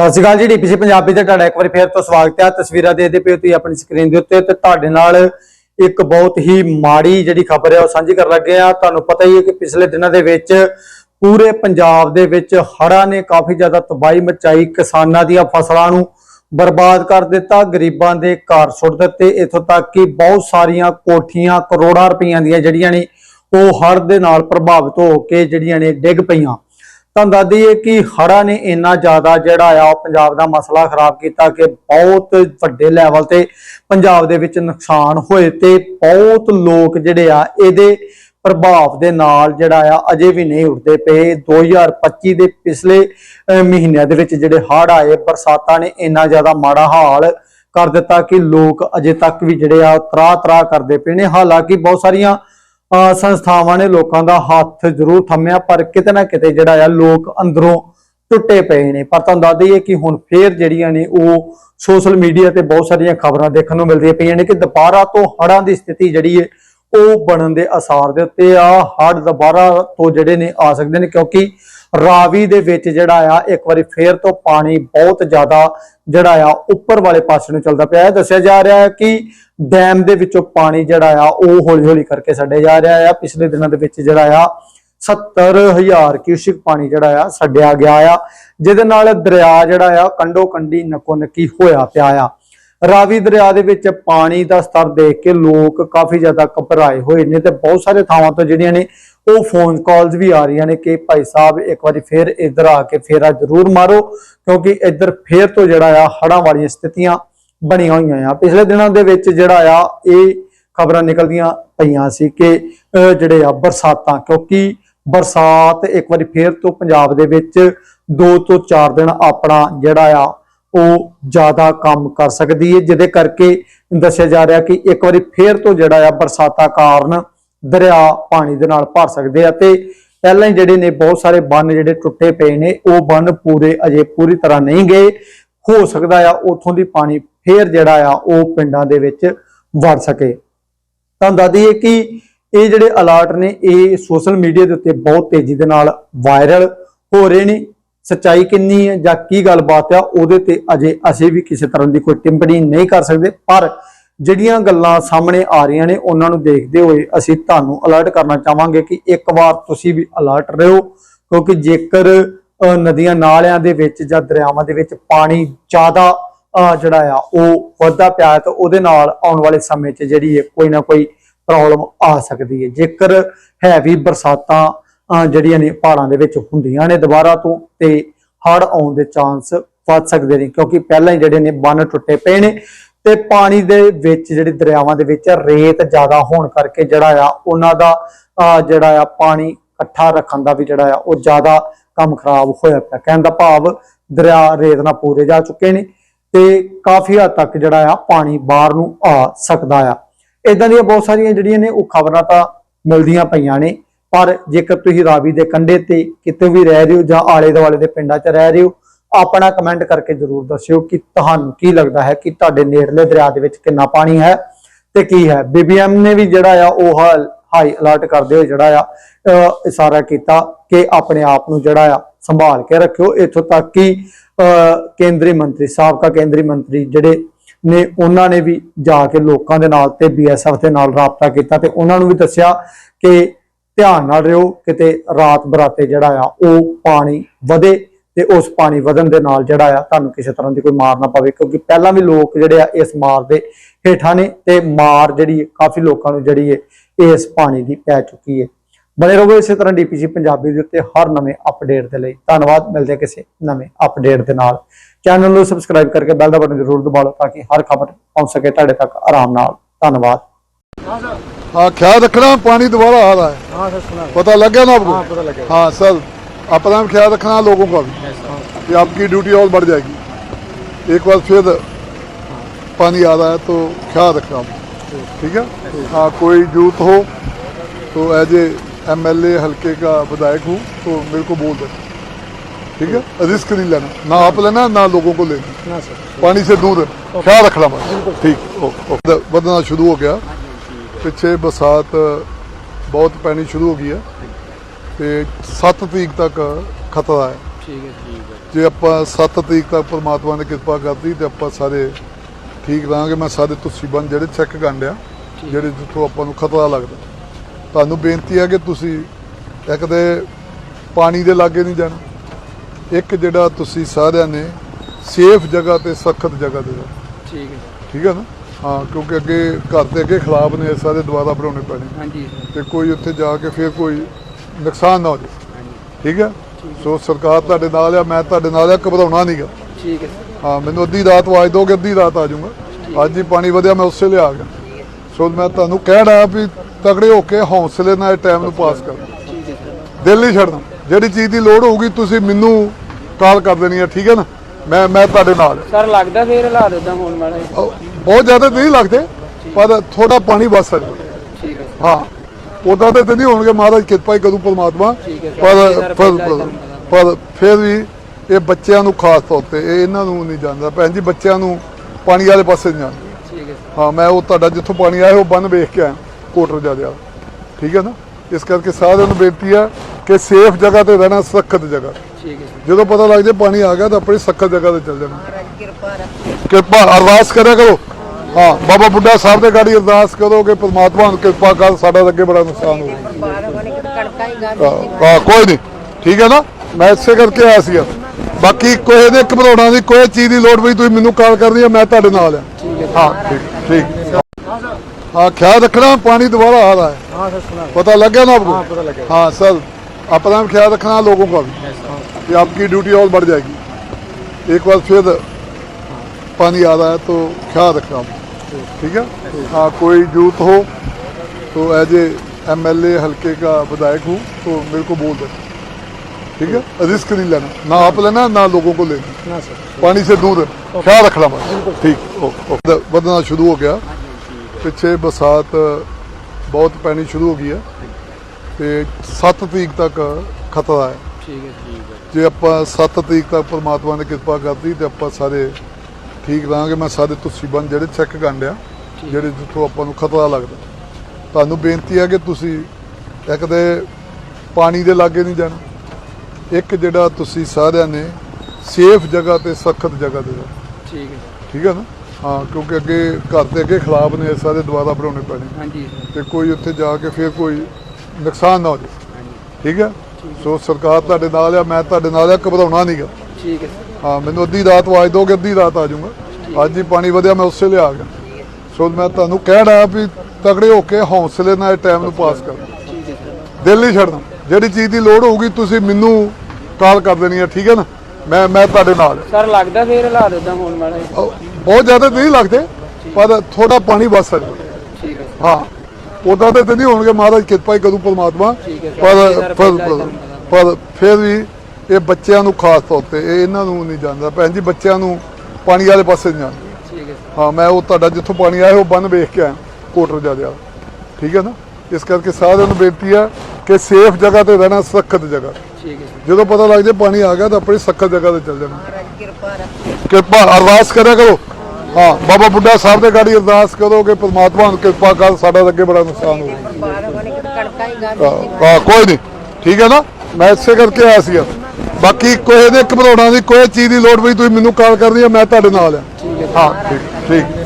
ਸਤਿ ਸ਼੍ਰੀ ਅਕਾਲ ਜੀ, ਡੀਪੀਸੀ ਪੰਜਾਬੀ ਤੇ ਤੁਹਾਡਾ ਇੱਕ ਵਾਰੀ ਫੇਰ ਤੋਂ ਸਵਾਗਤ ਹੈ। ਤਸਵੀਰਾਂ ਦੇਖਦੇ ਪਏ ਹੋ ਤੁਸੀਂ ਆਪਣੀ ਸਕਰੀਨ ਦੇ ਉੱਤੇ ਤੇ ਤੁਹਾਡੇ ਨਾਲ ਇੱਕ ਬਹੁਤ ਹੀ ਮਾੜੀ ਜਿਹੜੀ ਖਬਰ ਹੈ ਉਹ ਸਾਂਝੀ ਕਰਨ ਲੱਗੇ ਆ ਤੁਹਾਨੂੰ ਪਤਾ ਹੀ ਹੈ ਕਿ ਪਿਛਲੇ ਦਿਨਾਂ ਦੇ ਵਿੱਚ ਪੂਰੇ ਪੰਜਾਬ ਦੇ ਵਿੱਚ ਹੜ੍ਹਾਂ ਨੇ ਕਾਫੀ ਜ਼ਿਆਦਾ ਤਬਾਹੀ ਮਚਾਈ, ਕਿਸਾਨਾਂ ਦੀਆਂ ਫਸਲਾਂ ਨੂੰ ਬਰਬਾਦ ਕਰ ਦਿੱਤਾ, ਗਰੀਬਾਂ ਦੇ ਘਰ ਸੁੱਟ ਦਿੱਤੇ। ਇਥੋਂ ਤੱਕ ਕਿ ਬਹੁਤ ਸਾਰੀਆਂ ਕੋਠੀਆਂ ਕਰੋੜਾਂ ਰੁਪਈਆਂ ਦੀਆਂ ਜਿਹੜੀਆਂ ਨੇ ਉਹ ਹੜ੍ਹ ਦੇ ਨਾਲ ਪ੍ਰਭਾਵਿਤ ਹੋ ਕੇ ਜਿਹੜੀਆਂ ਨੇ ਡਿੱਗ ਪਈਆਂ। ਤੁਹਾਨੂੰ ਦੱਸ ਦਈਏ ਕਿ ਹੜ੍ਹਾਂ ਨੇ ਇੰਨਾ ਜ਼ਿਆਦਾ ਜਿਹੜਾ ਆ ਉਹ ਪੰਜਾਬ ਦਾ ਮਸਲਾ ਖਰਾਬ ਕੀਤਾ ਕਿ ਬਹੁਤ ਵੱਡੇ ਲੈਵਲ ਤੇ ਪੰਜਾਬ ਦੇ ਵਿੱਚ ਨੁਕਸਾਨ ਹੋਏ ਤੇ ਬਹੁਤ ਲੋਕ ਜਿਹੜੇ ਆ ਇਹਦੇ ਪ੍ਰਭਾਵ ਦੇ ਨਾਲ ਜਿਹੜਾ ਆ ਅਜੇ ਵੀ ਨਹੀਂ ਉੱਠਦੇ ਪਏ। 2025 ਦੇ ਪਿਛਲੇ ਮਹੀਨਿਆਂ ਦੇ ਵਿੱਚ ਜਿਹੜੇ ਹੜ੍ਹ ਆਏ, ਬਰਸਾਤਾਂ ਨੇ ਇੰਨਾ ਜ਼ਿਆਦਾ ਮਾੜਾ ਹਾਲ ਕਰ ਦਿੱਤਾ ਕਿ ਲੋਕ ਅਜੇ ਤੱਕ ਵੀ ਜਿਹੜੇ ਆ ਤਰਾ ਤਰਾ ਕਰਦੇ ਪਏ ਨੇ। ਹਾਲਾਂਕਿ ਬਹੁਤ ਸਾਰੀਆਂ ਸੰਸਥਾਵਾਂ ਨੇ ਲੋਕਾਂ ਦਾ ਹੱਥ ਜ਼ਰੂਰ ਥੰਮਿਆ, ਪਰ ਕਿਤੇ ਨਾ ਕਿਤੇ ਜਿਹੜਾ ਆ ਲੋਕ ਅੰਦਰੋਂ ਟੁੱਟੇ ਪਏ ਨੇ। ਪਰ ਤੁਹਾਨੂੰ ਦੱਸ ਦਈਏ ਕਿ ਹੁਣ ਫੇਰ ਜਿਹੜੀਆਂ ਨੇ ਉਹ ਸੋਸ਼ਲ ਮੀਡੀਆ ਤੇ ਬਹੁਤ ਸਾਰੀਆਂ ਖਬਰਾਂ ਦੇਖਣ ਨੂੰ ਮਿਲਦੀਆਂ ਪਈਆਂ ਨੇ ਕਿ ਦੁਬਾਰਾ ਤੋਂ ਹੜ੍ਹਾਂ ਦੀ ਸਥਿਤੀ ਜਿਹੜੀ ਹੈ ਉਹ ਬਣਨ ਦੇ ਅਸਾਰ ਦੇ ਉੱਤੇ ਆ। ਹੜ੍ਹ ਦੁਬਾਰਾ ਤੋਂ ਜਿਹੜੇ ਨੇ ਆ ਸਕਦੇ ਨੇ, ਕਿਉਂਕਿ ਰਾਵੀ ਦੇ ਵਿੱਚ ਜਿਹੜਾ ਆ, ਇੱਕ ਵਾਰੀ ਫੇਰ ਤੋਂ ਪਾਣੀ ਬਹੁਤ ਜ਼ਿਆਦਾ ਜਿਹੜਾ ਆ, ਉੱਪਰ ਵਾਲੇ ਪਾਸੇ ਨੂੰ ਚੱਲਦਾ ਪਿਆ ਹੈ। ਦੱਸਿਆ ਜਾ ਰਿਹਾ ਹੈ ਕਿ ਡੈਮ ਦੇ ਵਿੱਚੋਂ ਪਾਣੀ ਜਿਹੜਾ ਆ, ਉਹ ਹੌਲੀ ਹੌਲੀ ਕਰਕੇ ਛੱਡਿਆ ਜਾ ਰਿਹਾ ਆ। ਪਿਛਲੇ ਦਿਨਾਂ ਦੇ ਵਿੱਚ ਜਿਹੜਾ ਆ 70000 ਕਿਊਸਿਕ ਪਾਣੀ ਜਿਹੜਾ ਆ, ਛੱਡਿਆ ਗਿਆ ਆ। ਜਿਹਦੇ ਨਾਲ ਦਰਿਆ ਜਿਹੜਾ ਆ ਕੰਡੋ ਕੰਡੀ ਨਕੋ ਨਕੀ ਹੋਇਆ ਪਿਆ ਆ। ਰਾਵੀ ਦਰਿਆ ਦੇ ਵਿੱਚ ਪਾਣੀ ਦਾ ਸਤਰ ਦੇਖ ਕੇ ਲੋਕ ਕਾਫੀ ਜ਼ਿਆਦਾ ਘਬਰਾਏ ਹੋਏ ਨੇ ਤੇ ਬਹੁਤ ਸਾਰੇ ਥਾਵਾਂ ਤੋਂ ਜਿਹੜੀਆਂ ਨੇ ਉਹ ਫੋਨ ਕਾਲਸ ਵੀ ਆ ਰਹੀਆਂ ਨੇ ਕਿ ਭਾਈ ਸਾਹਿਬ, ਇੱਕ ਵਾਰੀ ਫੇਰ ਇੱਧਰ ਆ ਕੇ ਫੇਰਾ ਜ਼ਰੂਰ ਮਾਰੋ, ਕਿਉਂਕਿ ਇੱਧਰ ਫੇਰ ਤੋਂ ਜਿਹੜਾ ਆ, ਹੜ੍ਹਾਂ ਵਾਲੀਆਂ ਸਥਿਤੀਆਂ ਬਣੀਆਂ ਹੋਈਆਂ ਆ। ਪਿਛਲੇ ਦਿਨਾਂ ਦੇ ਵਿੱਚ ਜਿਹੜਾ ਆ, ਇਹ ਖਬਰਾਂ ਨਿਕਲਦੀਆਂ ਪਈਆਂ ਸੀ ਕਿ ਜਿਹੜੇ ਆ ਬਰਸਾਤਾਂ, ਕਿਉਂਕਿ ਬਰਸਾਤ ਇੱਕ ਵਾਰੀ ਫੇਰ ਤੋਂ ਪੰਜਾਬ ਦੇ ਵਿੱਚ 2 ਤੋਂ 4 ਦਿਨ ਆਪਣਾ ਜਿਹੜਾ ਆ, ਉਹ ਜ਼ਿਆਦਾ ਕੰਮ ਕਰ ਸਕਦੀ ਹੈ ਜਿਹਦੇ ਕਰਕੇ ਦੱਸਿਆ ਜਾ ਰਿਹਾ ਕਿ ਇੱਕ ਵਾਰੀ ਫੇਰ ਤੋਂ ਜਿਹੜਾ ਆ ਬਰਸਾਤਾਂ ਕਾਰਨ ਦਰਿਆ ਪਾਣੀ ਦੇ ਨਾਲ ਭਰ ਸਕਦੇ ਆ ਤੇ ਪਹਿਲਾਂ ਹੀ ਜਿਹੜੇ ਨੇ ਬਹੁਤ ਸਾਰੇ ਬੰਨ ਜਿਹੜੇ ਟੁੱਟੇ ਪਏ ਨੇ, ਉਹ ਬੰਨ ਪੂਰੇ ਅਜੇ ਪੂਰੀ ਤਰ੍ਹਾਂ ਨਹੀਂ ਗਏ। ਹੋ ਸਕਦਾ ਆ ਉਥੋਂ ਦੀ ਪਾਣੀ ਫੇਰ ਜਿਹੜਾ ਆ ਉਹ ਪਿੰਡਾਂ ਦੇ ਵਿੱਚ ਵੜ ਸਕੇ। ਤਾਂ ਦੱਸ ਦਈਏ ਕਿ ਇਹ ਜਿਹੜੇ ਅਲਰਟ ਨੇ, ਇਹ ਸੋਸ਼ਲ ਮੀਡੀਆ ਦੇ ਉੱਤੇ ਬਹੁਤ ਤੇਜ਼ੀ ਦੇ ਨਾਲ ਵਾਇਰਲ ਹੋ ਰਹੇ ਨੇ। ਸੱਚਾਈ ਕਿੰਨੀ ਹੈ ਜਾਂ ਕੀ ਗੱਲਬਾਤ ਆ, ਉਹਦੇ ਤੇ ਅਜੇ ਅਸੀਂ ਵੀ ਕਿਸੇ ਤਰ੍ਹਾਂ ਦੀ ਕੋਈ ਟਿੱਪਣੀ ਨਹੀਂ ਕਰ ਸਕਦੇ। ਪਰ ਜਿਹੜੀਆਂ ਗੱਲਾਂ ਸਾਹਮਣੇ ਆ ਰਹੀਆਂ ਨੇ, ਉਹਨਾਂ ਨੂੰ ਦੇਖਦੇ ਹੋਏ ਅਸੀਂ ਤੁਹਾਨੂੰ ਅਲਰਟ ਕਰਨਾ ਚਾਹਾਂਗੇ ਕਿ ਇੱਕ ਵਾਰ ਤੁਸੀਂ ਵੀ ਅਲਰਟ ਰਹੋ, ਕਿਉਂਕਿ ਜੇਕਰ ਨਦੀਆਂ ਨਾਲਿਆਂ ਦੇ ਵਿੱਚ ਜਾਂ ਦਰਿਆਵਾਂ ਦੇ ਵਿੱਚ ਪਾਣੀ ਜ਼ਿਆਦਾ ਜਿਹੜਾ ਆ, ਉਹ ਵੱਧਦਾ ਪਿਆ ਤਾਂ ਉਹਦੇ ਨਾਲ ਆਉਣ ਵਾਲੇ ਸਮੇਂ 'ਚ ਜਿਹੜੀ ਹੈ, ਕੋਈ ਨਾ ਕੋਈ ਪ੍ਰੋਬਲਮ ਆ ਸਕਦੀ ਹੈ। ਜੇਕਰ ਹੈਵੀ ਬਰਸਾਤਾਂ ਜਿਹੜੀਆਂ ਨੇ ਪਹਾੜਾਂ ਦੇ ਵਿੱਚ ਹੁੰਦੀਆਂ ਨੇ, ਦੁਬਾਰਾ ਤੋਂ ਤੇ ਹੜ੍ਹ ਆਉਣ ਦੇ ਚਾਂਸ ਵੱਧ ਸਕਦੇ ਨੇ, ਕਿਉਂਕਿ ਪਹਿਲਾਂ ਹੀ ਜਿਹੜੇ ਨੇ ਬੰਨ ਟੁੱਟੇ ਪਏ ਨੇ ਤੇ ਪਾਣੀ ਦੇ ਵਿੱਚ ਜਿਹੜੀ ਦਰਿਆਵਾਂ ਦੇ ਵਿੱਚ ਰੇਤ ਜ਼ਿਆਦਾ ਹੋਣ ਕਰਕੇ ਜਿਹੜਾ ਆ, ਉਹਨਾਂ ਦਾ ਜਿਹੜਾ ਆ ਪਾਣੀ ਇਕੱਠਾ ਰੱਖਣ ਦਾ ਵੀ ਜਿਹੜਾ ਆ, ਉਹ ਜ਼ਿਆਦਾ ਕੰਮ ਖਰਾਬ ਹੋਇਆ ਪਿਆ। ਕਹਿਣ ਦਾ ਭਾਵ ਦਰਿਆ ਰੇਤ ਨਾਲ ਪੂਰੇ ਜਾ ਚੁੱਕੇ ਨੇ ਤੇ ਕਾਫੀ ਹੱਦ ਤੱਕ ਜਿਹੜਾ ਆ ਪਾਣੀ ਬਾਹਰ ਨੂੰ ਆ ਸਕਦਾ ਆ। ਇਦਾਂ ਦੀਆਂ ਬਹੁਤ ਸਾਰੀਆਂ ਜਿਹੜੀਆਂ ਨੇ, ਉਹ ਖਬਰਾਂ ਤਾਂ ਮਿਲਦੀਆਂ ਪਈਆਂ ਨੇ, ਪਰ ਜੇਕਰ ਤੁਸੀਂ ਰਾਵੀ ਦੇ ਕੰਢੇ ਤੇ ਕਿਤੇ ਵੀ ਰਹਿ ਰਹੇ ਹੋ ਜਾਂ ਆਲੇ ਦੁਆਲੇ ਦੇ ਪਿੰਡਾਂ 'ਚ ਰਹਿ ਰਹੇ ਹੋ ਆਪਣਾ ਕਮੈਂਟ ਕਰਕੇ ਜਰੂਰ ਦੱਸਿਓ ਕਿ ਤੁਹਾਨੂੰ ਕੀ ਲੱਗਦਾ ਹੈ ਕਿ ਤੁਹਾਡੇ ਨੇੜਲੇ ਦਰਿਆ ਦੇ ਵਿੱਚ ਕਿੰਨਾ ਪਾਣੀ ਹੈ ਤੇ ਕੀ ਹੈ। ਬੀਬੀਐਮ ਨੇ ਵੀ ਜਿਹੜਾ ਆ, ਉਹ ਹਾਈ ਅਲਰਟ ਕਰਦੇ ਹੋਏ ਜਿਹੜਾ ਆ ਇਸ਼ਾਰਾ ਕੀਤਾ ਕਿ ਆਪਣੇ ਆਪ ਨੂੰ ਜਿਹੜਾ ਆ ਸੰਭਾਲ ਕੇ ਰੱਖਿਓ। ਇੱਥੋਂ ਤੱਕ ਕਿ ਕੇਂਦਰੀ ਮੰਤਰੀ, ਸਾਬਕਾ ਕੇਂਦਰੀ ਮੰਤਰੀ ਜਿਹੜੇ ਨੇ, ਉਹਨਾਂ ਨੇ ਵੀ ਜਾ ਕੇ ਲੋਕਾਂ ਦੇ ਨਾਲ ਤੇ ਬੀਐਸਐਫ ਦੇ ਨਾਲ ਰਾਬਤਾ ਕੀਤਾ ਤੇ ਉਹਨਾਂ ਨੂੰ ਵੀ ਦੱਸਿਆ ਕਿ ਧਿਆਨ ਨਾਲ ਰਹੋ, ਕਿਤੇ ਰਾਤ ਬਰਾਤੇ ਜਿਹੜਾ ਆ, ਉਹ ਪਾਣੀ ਵਧੇ ਤੇ ਉਸ ਪਾਣੀ ਵਧਣ ਦੇ ਨਾਲ ਜਿਹੜਾ ਆ ਤੁਹਾਨੂੰ ਕਿਸੇ ਤਰ੍ਹਾਂ ਦੀ ਕੋਈ ਮਾਰ ਨਾ ਪਵੇ ਕਿਉਂਕਿ ਪਹਿਲਾਂ ਵੀ ਲੋਕ ਜਿਹੜੇ ਆ ਇਸ ਮਾਰ ਦੇ ਹੇਠਾਂ ਨੇ ਤੇ ਮਾਰ ਜਿਹੜੀ ਕਾਫੀ ਲੋਕਾਂ ਨੂੰ ਜਿਹੜੀ ਹੈ ਇਸ ਪਾਣੀ ਦੀ ਪੈ ਚੁੱਕੀ ਹੈ। ਬਣੇ ਰਹੋ ਇਸੇ ਤਰ੍ਹਾਂ ਡੀਪੀਸੀ ਪੰਜਾਬੀ ਦੇ ਉੱਤੇ ਹਰ ਨਵੇਂ ਅਪਡੇਟ ਦੇ ਲਈ। ਧੰਨਵਾਦ ਮਿਲਦੇ ਕਿਸੇ ਨਵੇਂ ਅਪਡੇਟ ਦੇ ਨਾਲ। ਚੈਨਲ ਨੂੰ ਸਬਸਕ੍ਰਾਈਬ ਕਰਕੇ ਬੈਲ ਦਾ ਬਟਨ ਜ਼ਰੂਰ ਦਬਾ ਲਓ ਤਾਂ ਕਿ ਹਰ ਖਬਰ ਪਹੁੰਚ ਸਕੇ ਤੁਹਾਡੇ ਤੱਕ ਆਰਾਮ ਨਾਲ। ਧੰਨਵਾਦ। ਹਾਂ ਖਿਆਲ ਰੱਖਣਾ ਪਾਣੀ ਦੁਬਾਰਾ ਆ ਹੈ। ਹਾਂ ਸਰ ਪਤਾ ਲੱਗਿਆ ਨਾ ਆਪਕੋ? ਹਾਂ ਪਤਾ ਲੱਗਿਆ। ਹਾਂ ਸਰ। अपना भी ख्याल रखना लोगों का भी कि आपकी ड्यूटी और बढ़ जाएगी एक बार फिर पानी आ रहा है तो ख्याल रखना आप ठीक है हाँ कोई जरूरत हो तो as a M L A हल्के का विधायक हूँ तो मेरे को बोल देना ठीक है रिस्क नहीं लेना ना आप लेना ना लोगों को लेना ना सर पानी से दूर ख्याल रखना बस ठीक ओके ओके बदलना शुरू हो गया ਪਿੱਛੇ ਬਰਸਾਤ ਬਹੁਤ ਪੈਣੀ ਸ਼ੁਰੂ ਹੋ ਗਈ ਹੈ ਤੇ 7 ਤਰੀਕ ਤੱਕ ਖਤਰਾ ਹੈ। ਠੀਕ ਹੈ ਜੇ ਆਪਾਂ 7 ਤਰੀਕ ਤੱਕ ਪਰਮਾਤਮਾ ਨੇ ਕਿਰਪਾ ਕਰਦੀ ਤੇ ਆਪਾਂ ਸਾਰੇ ਠੀਕ ਰਾਂਗੇ ਮੈਂ ਸਾਰੇ ਤੁਸੀਂ ਬੰਦ ਜਿਹੜੇ ਚੈੱਕ ਗੰਡਿਆ ਜਿਹੜੇ ਜਿੱਥੋਂ ਆਪਾਂ ਨੂੰ ਖਤਰਾ ਲੱਗਦਾ। ਤੁਹਾਨੂੰ ਬੇਨਤੀ ਹੈ ਕਿ ਤੁਸੀਂ ਇੱਕ ਦੇ ਪਾਣੀ ਦੇ ਲਾਗੇ ਨਹੀਂ ਜਾਣਾ। ਇੱਕ ਜਿਹੜਾ ਤੁਸੀਂ ਸਾਰਿਆਂ ਨੇ ਸੇਫ ਜਗ੍ਹਾ ਤੇ ਸਖਤ ਜਗ੍ਹਾ ਤੇ ਠੀਕ ਹੈ। ਠੀਕ ਹੈ ਨਾ? ਹਾਂ ਕਿਉਂਕਿ ਅੱਗੇ ਘਰ ਦੇ ਅੱਗੇ ਖਿਲਾਫ ਨੇ ਸਾਰੇ ਦੁਬਾਰਾ ਬਣਾਉਣੇ ਪੈਣੇ। ਹਾਂਜੀ। ਤੇ ਕੋਈ ਉੱਥੇ ਜਾ ਕੇ ਫਿਰ ਕੋਈ ਨੁਕਸਾਨ ਨਾ ਹੋ ਹਾਂਜੀ। ਠੀਕ ਹੈ? ਸੋ ਸਰਕਾਰ ਤੁਹਾਡੇ ਨਾਲ ਆ ਮੈਂ ਤੁਹਾਡੇ ਨਾਲ ਆ ਘਬਰਾਉਣਾ ਨਹੀਂਗਾ ਠੀਕ ਹੈ ਹਾਂ ਮੈਨੂੰ ਅੱਧੀ ਰਾਤ ਆਵਾਜ਼ ਦੋਗੇ ਅੱਧੀ ਰਾਤ ਆ ਜਾਊਂਗਾ। ਅੱਜ ਹੀ ਪਾਣੀ ਵਧਿਆ ਮੈਂ ਉਸੇ ਲਿਆ ਗਿਆ। ਸੋ ਮੈਂ ਤੁਹਾਨੂੰ ਕਹਿਣਾ ਵੀ ਤਗੜੇ ਹੋ ਕੇ ਹੌਸਲੇ ਨਾਲ ਟਾਈਮ ਨੂੰ ਪਾਸ ਕਰੋ। ਠੀਕ ਹੈ ਸਰ। ਦਿਲ ਨਹੀਂ ਛੱਡਣਾ। ਜਿਹੜੀ ਚੀਜ਼ ਦੀ ਲੋੜ ਹੋਊਗੀ ਤੁਸੀਂ ਮੈਨੂੰ ਕਾਲ ਕਰ ਦੇਣੀ ਹੈ ਠੀਕ ਹੈ ਨਾ? ਮੈਂ ਮੈਂ ਤੁਹਾਡੇ ਨਾਲ। ਸਰ ਲੱਗਦਾ ਫੇਰ ਹਾਲਾਤ ਉਦਾਂ ਹੋਣ ਵਾਲਾ। ਬਹੁਤ ਜ਼ਿਆਦਾ ਨਹੀਂ ਲੱਗਦੇ ਪਰ ਥੋੜਾ ਪਾਣੀ ਵੱਧ ਸਕਦਾ। ਠੀਕ ਹੈ ਹਾਂ। ਉਦਾਂ ਤੇ ਨਹੀਂ ਹੋਣਗੇ ਮਹਾਰਾਜ ਕਿਰਪਾ ਹੀ ਕਰੂ ਪਰਮਾਤਮਾ। ਪਰ ਪਰ ਪਰ- ਫਿਰ ਵੀ ਇਹ ਬੱਚਿਆਂ ਨੂੰ ਖਾਸ ਤੌਰ ਤੇ ਇਹ ਇਹਨਾਂ ਨੂੰ ਨਹੀਂ ਜਾਣਦਾ। ਭੈਣ ਜੀ ਬੱਚਿਆਂ ਨੂੰ ਪਾਣੀ ਵਾਲੇ ਪਾਸੇ ਨਹੀਂ ਠੀਕ ਹੈ ਸਰ। ਹਾਂ ਮੈਂ ਉਹ ਤੁਹਾਡਾ ਜਿੱਥੋਂ ਪਾਣੀ ਆਇਆ ਉਹ ਬੰਨ ਵੇਖ ਕੇ ਆਇਆ ਕੋਟਰ ਜ਼ਿਆਦਾ ਠੀਕ ਹੈ ਨਾ? ਇਸ ਕਰਕੇ ਸਾਰਿਆਂ ਨੂੰ ਬੇਨਤੀ ਹੈ ਕਿ ਸੇਫ ਜਗ੍ਹਾ ਤੇ ਰਹਿਣਾ ਸੁਰੱਖਿਅਤ ਜਗ੍ਹਾ। ਠੀਕ ਹੈ ਸਰ। ਜਦੋਂ ਪਤਾ ਲੱਗ ਜੇ ਪਾਣੀ ਆ ਗਿਆ ਤਾਂ ਆਪਣੀ ਸੁਰੱਖਿਅਤ ਜਗ੍ਹਾ ਤੇ ਚੱਲ ਜਾਣਾ। ਕਿਰਪਾ ਰੱਖੇ। ਕਿਰਪਾ ਅਰਦਾਸ ਕਰਿਆ ਕਰੋ। ਹਾਂ ਬਾਬਾ ਬੁੱਢਾ ਸਾਹਿਬ ਦੇ ਗਾੜੀ ਅਰਦਾਸ ਕਰੋ ਕਿ ਪਰਮਾਤਮਾ ਨੂੰ ਕਿਰਪਾ ਕਰ ਸਾਡਾ ਤਾਂ ਅੱਗੇ ਬੜਾ ਨੁਕਸਾਨ ਹੋ ਗਿਆ ਬਾਹਰ ਬਣੇ ਕੜਕਾ ਹੀ ਗਾ ਹਾਂ ਹਾਂ, ਕੋਈ ਨਹੀਂ ਠੀਕ ਹੈ ਨਾ ਮੈਂ ਇਸੇ ਕਰਕੇ ਆਇਆ ਸੀਗਾ ਬਾਕੀ ਕੋਈ ਨੇ ਘਬਰਾਉਣਾ ਨਹੀਂ ਕੋਈ ਚੀਜ਼ ਦੀ ਲੋੜ ਪਈ ਤੁਸੀਂ ਮੈਨੂੰ ਕਾਲ ਕਰਨੀ ਹੈ ਮੈਂ ਤੁਹਾਡੇ ਨਾਲ ਹਾਂ ਹਾਂ ਠੀਕ ਠੀਕ ਹਾਂ ਖਿਆਲ ਰੱਖਣਾ ਪਾਣੀ ਦੁਬਾਰਾ आ रहा है हाँ सर सुना पता लग गया ना आपको हाँ, पता लग गया। हाँ सर अपना भी ख्याल रखना लोगों का भी कि आपकी ड्यूटी और बढ़ जाएगी एक बार फिर पानी आ रहा है तो ख्याल रखना आप ठीक है हाँ कोई जरूरत हो तो एज ए एम हल्के का विधायक हूँ तो मेरे को बोल देना ठीक है रिस्क नहीं लेना ना आप लेना ना लोगों को लेना ना सर पानी से दूर है ख्याल रखना बस ठीक ओके ओके। ਵਧਣਾ ਸ਼ੁਰੂ ਹੋ ਗਿਆ ਪਿੱਛੇ ਬਰਸਾਤ ਬਹੁਤ ਪੈਣੀ ਸ਼ੁਰੂ ਹੋ ਗਈ ਹੈ ਤੇ 7 ਤਰੀਕ ਤੱਕ ਖਤਰਾ ਹੈ ਠੀਕ ਹੈ ਠੀਕ ਹੈ ਜੇ ਆਪਾਂ 7 ਤਰੀਕ ਤੱਕ ਪਰਮਾਤਮਾ ਨੇ ਕਿਰਪਾ ਕਰਦੀ ਤੇ ਆਪਾਂ ਸਾਰੇ ਠੀਕ ਰਹਾਂਗੇ ਮੈਂ ਸਾਰੇ ਤੁਸੀਂ ਬੰਦ ਜਿਹੜੇ ਚੈੱਕ ਡਿਆ ਜਿਹੜੇ ਜਿੱਥੋਂ ਆਪਾਂ ਨੂੰ ਖਤਰਾ ਲੱਗਦਾ। ਤੁਹਾਨੂੰ ਬੇਨਤੀ ਹੈ ਕਿ ਤੁਸੀਂ ਇੱਕ ਤੇ ਪਾਣੀ ਦੇ ਲਾਗੇ ਨਹੀਂ ਜਾਣਾ ਇੱਕ ਜਿਹੜਾ ਤੁਸੀਂ ਸਾਰਿਆਂ ਨੇ ਸੇਫ ਜਗ੍ਹਾ ਤੇ ਸਖਤ ਜਗ੍ਹਾ ਤੇ ਠੀਕ ਹੈ। ਠੀਕ ਹੈ ਨਾ? ਹਾਂ ਕਿਉਂਕਿ ਅੱਗੇ ਘਰ ਦੇ ਅੱਗੇ ਖਰਾਬ ਨੇ ਸਾਰੇ ਦੁਬਾਰਾ ਬਣਾਉਣੇ ਪੈਣੇ। ਹਾਂਜੀ। ਤੇ ਕੋਈ ਉੱਥੇ ਜਾ ਕੇ ਫਿਰ ਕੋਈ ਨੁਕਸਾਨ ਨਾ ਹੋ ਜਾਵੇ। ਠੀਕ ਹੈ? ਸੋ ਸਰਕਾਰ ਤੁਹਾਡੇ ਨਾਲ ਆ ਮੈਂ ਤੁਹਾਡੇ ਨਾਲ ਆ ਘਬਰਾਉਣਾ ਨਹੀਂਗਾ ਠੀਕ ਹੈ। ਸਰ ਹਾਂ ਮੈਨੂੰ ਅੱਧੀ ਰਾਤ ਆਵਾਜ਼ ਦੋਗੇ ਅੱਧੀ ਰਾਤ ਆ ਜਾਊਂਗਾ। ਅੱਜ ਹੀ ਪਾਣੀ ਵਧਿਆ ਮੈਂ ਉਸੇ ਲਿਆ ਗਿਆ। ਸੋ ਮੈਂ ਤੁਹਾਨੂੰ ਕਹਿਣਾ ਵੀ ਤਗੜੇ ਹੋ ਕੇ ਹੌਸਲੇ ਨਾਲ ਟਾਈਮ ਨੂੰ ਪਾਸ ਕਰੋ। ਠੀਕ ਹੈ ਸਰ। ਦਿਲ ਨਹੀਂ ਛੱਡਣਾ। ਜਿਹੜੀ ਚੀਜ਼ ਦੀ ਲੋੜ ਹੋਊਗੀ ਤੁਸੀਂ ਮੈਨੂੰ ਕਾਲ ਕਰ ਦੇਣੀ ਹੈ ਠੀਕ ਹੈ ਨਾ? ਮੈਂ ਮੈਂ ਤੁਹਾਡੇ ਨਾਲ। ਸਰ ਲੱਗਦਾ ਫੇਰ ਹਾਲਾਤ ਉਦਾਂ ਹੋਣ ਵਾਲਾ। ਬਹੁਤ ਜ਼ਿਆਦਾ ਨਹੀਂ ਲੱਗਦੇ ਪਰ ਥੋੜਾ ਪਾਣੀ ਸਕਦਾ। ਠੀਕ ਹੈ। ਹਾਂ ਉਦਾਂ ਤੇ ਨਹੀਂ ਹੋਣਗੇ ਮਹਾਰਾਜ ਕਿਰਪਾ ਹੀ ਕਰੂ ਪਰਮਾਤਮਾ। ਪਰ- ਪਰ ਫਿਰ ਵੀ ਇਹ ਬੱਚਿਆਂ ਨੂੰ ਖਾਸ ਤੌਰ ਤੇ ਇਹ ਇਹਨਾਂ ਨੂੰ ਨਹੀਂ ਜਾਣਦਾ ਭੈਣ ਜੀ ਬੱਚਿਆਂ ਨੂੰ ਪਾਣੀ ਵਾਲੇ ਪਾਸੇ ਨਹੀਂ ਜਾਣਦਾ ਠੀਕ ਹੈ ਹਾਂ ਮੈਂ ਉਹ ਤੁਹਾਡਾ ਜਿੱਥੋਂ ਪਾਣੀ ਆਇਆ ਉਹ ਬੰਨ ਵੇਖ ਕੇ ਆਇਆ ਕੋਟਰ ਜ਼ਿਆਦਾ ਠੀਕ ਹੈ ਨਾ? ਇਸ ਕਰਕੇ ਸਾਰਿਆਂ ਨੂੰ ਬੇਨਤੀ ਹੈ ਕਿ ਸੇਫ ਜਗ੍ਹਾ ਤੇ ਰਹਿਣਾ ਸੁਰੱਖਿਅਤ ਜਗ੍ਹਾ। ਠੀਕ ਹੈ ਜਦੋਂ ਪਤਾ ਲੱਗ ਜੇ ਪਾਣੀ ਆ ਗਿਆ ਤਾਂ ਆਪਣੀ ਸੁਰੱਖਿਅਤ ਜਗ੍ਹਾ ਤੇ ਚੱਲ ਜਾਣਾ। ਕਿਰਪਾ ਰੱਖੇ। ਕਿਰਪਾ ਅਰਦਾਸ ਕਰਿਆ ਕਰੋ। ਹਾਂ ਬਾਬਾ ਬੁੱਢਾ ਸਾਹਿਬ ਦੇ ਗਾੜੀ ਅਰਦਾਸ ਕਰੋ ਕਿ ਪਰਮਾਤਮਾ ਨੂੰ ਕਿਰਪਾ ਕਰ ਸਾਡਾ ਅੱਗੇ ਬੜਾ ਨੁਕਸਾਨ ਹੋ ਗਿਆ ਹੀ ਗਾ ਹਾਂ ਹਾਂ, ਕੋਈ ਨਹੀਂ। ਠੀਕ ਹੈ ਨਾ? ਮੈਂ ਇਸੇ ਕਰਕੇ ਆਇਆ ਸੀਗਾ। ਬਾਕੀ ਕੋਈ ਨੇ ਘਬਰਾਉਣਾ ਨਹੀਂ ਕੋਈ ਚੀਜ਼ ਦੀ ਲੋੜ ਪਈ ਤੁਸੀਂ ਮੈਨੂੰ ਕਾਲ ਕਰਨੀ ਹੈ ਮੈਂ ਤੁਹਾਡੇ ਨਾਲ ਹਾਂ। ਹਾਂ ਠੀਕ ਠੀਕ।